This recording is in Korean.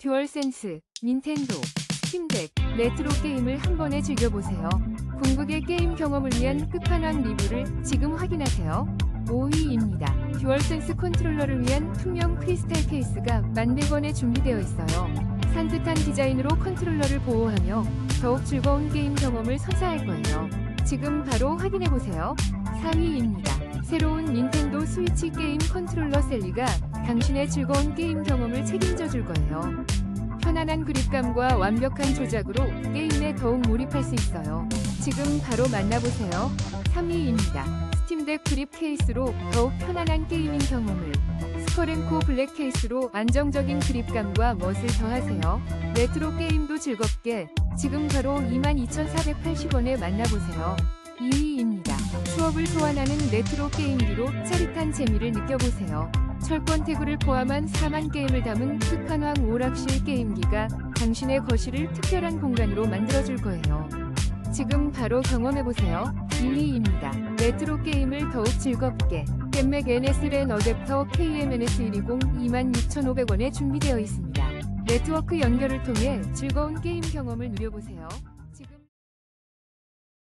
듀얼센스, 닌텐도, 스팀덱, 레트로 게임을 한 번에 즐겨보세요. 궁극의 게임 경험을 위한 끝판왕 리뷰를 지금 확인하세요. 5위입니다. 듀얼센스 컨트롤러를 위한 투명 크리스탈 케이스가 1100원에 준비되어 있어요. 산뜻한 디자인으로 컨트롤러를 보호하며 더욱 즐거운 게임 경험을 선사할 거예요. 지금 바로 확인해보세요. 4위입니다. 새로운 닌텐도 스위치 게임 컨트롤러 셀리가 당신의 즐거운 게임 경험을 책임져 줄 거예요. 편안한 그립감과 완벽한 조작으로 게임에 더욱 몰입할 수 있어요. 지금 바로 만나보세요. 3위입니다. 스팀덱 그립 케이스로 더욱 편안한 게이밍 경험을 스커랭코 블랙 케이스로 안정적인 그립감과 멋을 더하세요. 레트로 게임도 즐겁게 지금 바로 22,480원에 만나보세요. 2위입니다. 추억을 소환하는 레트로 게임기로 짜릿한 재미를 느껴보세요. 철권 태그를 포함한 4만 게임을 담은 끝판왕 오락실 게임기가 당신의 거실을 특별한 공간으로 만들어줄 거예요. 지금 바로 경험해보세요. 1위입니다. 레트로 게임을 더욱 즐겁게 겜맥 NS랜 어댑터 KMNS120 26,500원에 준비되어 있습니다. 네트워크 연결을 통해 즐거운 게임 경험을 누려보세요.